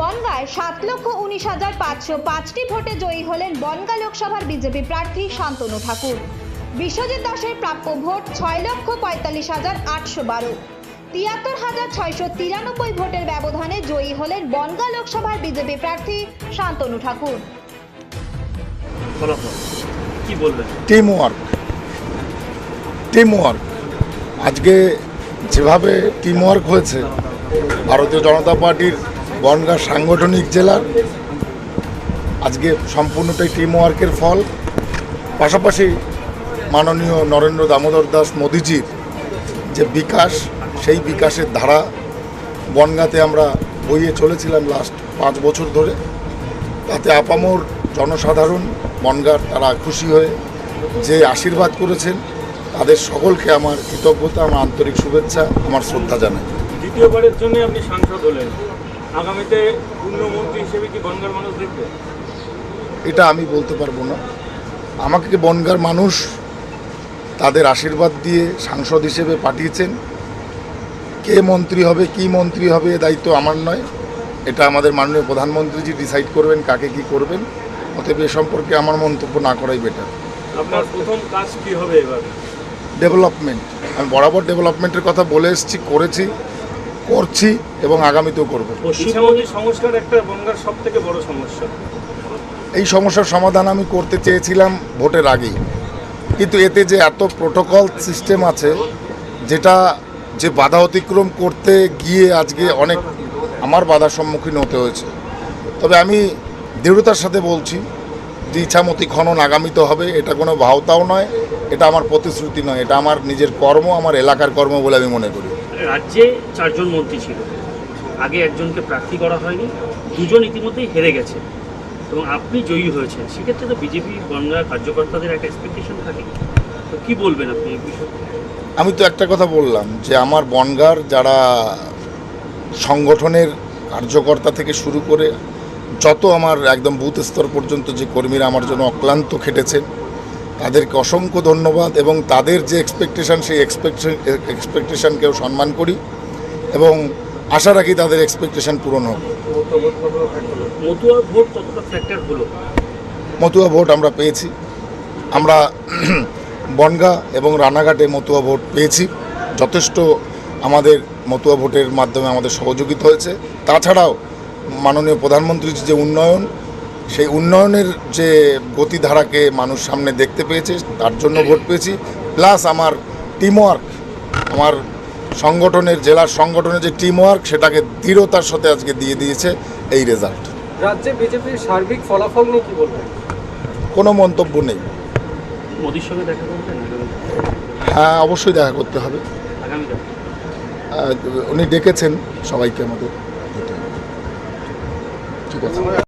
বনগায় সাত লক্ষ উনিশ হাজার পাঁচশো পাঁচটি ভোটে জয়ী হলেন বনগা লোকসভার বিজেপি প্রার্থী শান্তনু ঠাকুর। বিশ্বজিৎ দাসের প্রাপ্য ভোট ছয় লক্ষ পঁয়তাল্লিশ হাজার আটশো বারো। তিয়াত্তর হাজার ছয়শো তিরানব্বই ভোটের ব্যবধানে জয়ী হলেন বনগা লোকসভার বিজেপি প্রার্থী শান্তনু ঠাকুর। ফলাফল কি বলবেন? টিম ওয়ার্ক টিম ওয়ার্ক আজকে যেভাবে টিম ওয়ার্ক হয়েছে ভারতীয় জনতা পার্টির বনগাঁ সাংগঠনিক জেলার। আজকে সম্পূর্ণটাই টিম ওয়ার্কের ফল। পাশাপাশি মাননীয় নরেন্দ্র দামোদর দাস মোদিজির যে বিকাশ, সেই বিকাশের ধারা বনগাঁতে আমরা বইয়ে চলেছিলাম লাস্ট পাঁচ বছর ধরে। তাতে আপামর জনসাধারণ বনগার তারা খুশি হয়ে যে আশীর্বাদ করেছেন, তাদের সকলকে আমার কৃতজ্ঞতা, আমার আন্তরিক শুভেচ্ছা, আমার শ্রদ্ধা জানাই। দ্বিতীয়বারের জন্য আপনি সাংসদ হলেন। আগামীতে পূর্ণমন্ত্রী হিসেবে কি বনগার মানুষ দেখবে? এটা আমি বলতে পারব না। আমাকে বনগার মানুষ তাদের আশীর্বাদ দিয়ে সাংসদ হিসেবে পাঠিয়েছেন? কে মন্ত্রী হবে কি মন্ত্রী হবে এ দায়িত্ব আমার নয়। এটা আমাদের মাননীয় প্রধানমন্ত্রীজি ডিসাইড করবেন কাকে কি করবেন। অতএব এ সম্পর্কে আমার মন্তব্য না করাই বেটার আপনার প্রথম কাজ কি হবে এবার? ডেভেলপমেন্ট আমি বরাবর ডেভেলপমেন্টের কথা বলে এসেছি করেছি। করছি এবং আগামীতেও করব। সংস্কার একটা বনগার সব থেকে বড় সমস্যা। এই সমস্যার সমাধান আমি করতে চেয়েছিলাম ভোটের আগেই। কিন্তু এতে যে এত প্রোটোকল সিস্টেম আছে যেটা যে বাধা অতিক্রম করতে গিয়ে আজকে অনেক আমার বাধার সম্মুখীন হতে হয়েছে। তবে আমি দৃঢ়তার সাথে বলছি যে ইচ্ছামতি খনন আগামীতে হবে এটা কোনো ভাওতাও নয় এটা আমার প্রতিশ্রুতি নয় এটা আমার নিজের কর্ম আমার এলাকার কর্ম বলে আমি মনে করি। রাজ্যে চারজন মন্ত্রী ছিল। আগে একজনকে প্রার্থী করা হয়নি, দুজন ইতিমধ্যেই হেরে গেছে। এবং আপনি জয়ী হয়েছেন, সেক্ষেত্রে তো বিজেপি বনগা কার্যকর্তাদের একটা এক্সপেকটেশন থাকে। তো কি বলবেন আপনি এই বিষয়ে? আমি তো একটা কথা বললাম যে আমার বনগার যারা সংগঠনের কার্যকর্তা থেকে শুরু করে যত আমার একদম বুথ স্তর পর্যন্ত যে কর্মীরা আমার জন্য অক্লান্ত খেটেছেন তাদেরকে অসংখ্য ধন্যবাদ এবং তাদের যে এক্সপেকটেশান সেই এক্সপেকশন এক্সপেকটেশনকেও সম্মান করি এবং আশা রাখি তাদের এক্সপেকটেশন পূরণ হলো? মতুয়া ভোট আমরা পেয়েছি। আমরা বনগা এবং রানাঘাটে মতুয়া ভোট পেয়েছি। যথেষ্ট আমাদের মতুয়া ভোটের মাধ্যমে আমাদের সহযোগিতা হয়েছে। তাছাড়াও মাননীয় প্রধানমন্ত্রীর যে উন্নয়ন সেই উন্নয়নের যে গতিধারাকে মানুষ সামনে দেখতে পেয়েছে তার জন্য ভোট পেয়েছি। প্লাস আমার টিমওয়ার্ক আমার সংগঠনের জেলার সংগঠনের যে টিমওয়ার্ক সেটাকে দৃঢ়তার সাথে আজকে দিয়ে দিয়েছে এই রেজাল্ট রাজ্যে বিজেপির সার্বিক ফলাফল নিয়ে কি বলবেন? কোনো মন্তব্য নেই। মোদির সঙ্গে দেখা করবেন? হ্যাঁ অবশ্যই দেখা করতে হবে। উনি ডেকেছেন সবাইকে আমাদের। ঠিক আছে।